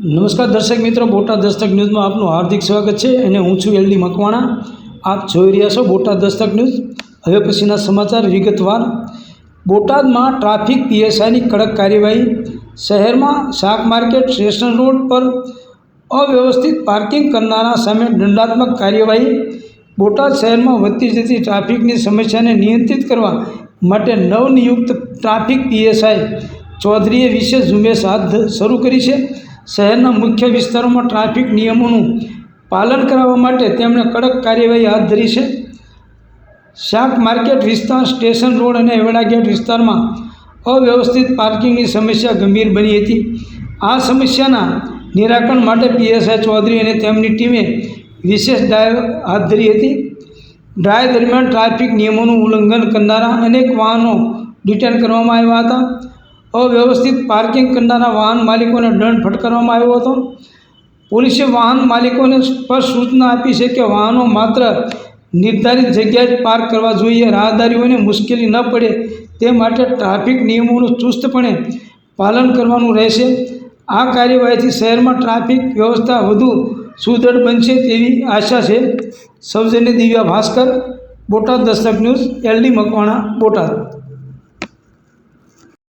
નમસ્કાર દર્શક મિત્રો, બોટાદ દસ્તક ન્યૂઝમાં આપનું હાર્દિક સ્વાગત છે અને હું છું એલડી મકવાણા. આપ જોઈ રહ્યા છો બોટાદ દસ્તક ન્યૂઝ. હવે પછીના સમાચાર વિગતવાર. બોટાદમાં ટ્રાફિક પીએસઆઈની કડક કાર્યવાહી. શહેરમાં શાક માર્કેટ સ્ટેશન રોડ પર અવ્યવસ્થિત પાર્કિંગ કરનારા સામે દંડાત્મક કાર્યવાહી. બોટાદ શહેરમાં વધતી જતી ટ્રાફિકની સમસ્યાને નિયંત્રિત કરવા માટે નવનિયુક્ત ટ્રાફિક પીએસઆઈ ચૌધરીએ વિશેષ ઝુંબેશ હાથ શરૂ કરી છે. શહેરના મુખ્ય વિસ્તારોમાં ટ્રાફિક નિયમોનું પાલન કરાવવા માટે તેમણે કડક કાર્યવાહી હાથ ધરી છે. શાક માર્કેટ વિસ્તાર, સ્ટેશન રોડ અને એવડા ગેટ વિસ્તારમાં અવ્યવસ્થિત પાર્કિંગની સમસ્યા ગંભીર બની હતી. આ સમસ્યાના નિરાકરણ માટે પીએસઆઈ ચૌધરી અને તેમની ટીમે વિશેષ ડ્રાઈવ હાથ ધરી હતી. ડ્રાઈવ દરમિયાન ટ્રાફિક નિયમોનું ઉલ્લંઘન કરનારા અનેક વાહનો ડિટેન કરવામાં આવ્યા હતા. અવ્યવસ્થિત પાર્કિંગ કરનારા વાહન માલિકોને દંડ ફટકારવામાં આવ્યો હતો. પોલીસે વાહન માલિકોને સ્પષ્ટ સૂચના આપી છે કે વાહનો માત્ર નિર્ધારિત જગ્યાએ જ પાર્ક કરવા જોઈએ. રાહદારીઓને મુશ્કેલી ન પડે તે માટે ટ્રાફિક નિયમોનું ચુસ્તપણે પાલન કરવાનું રહેશે. આ કાર્યવાહીથી શહેરમાં ટ્રાફિક વ્યવસ્થા વધુ સુદૃઢ બનશે તેવી આશા છે. સૌજન્ય Divya Bhaskar, Botad Dastak News, L D Makwana, Botad.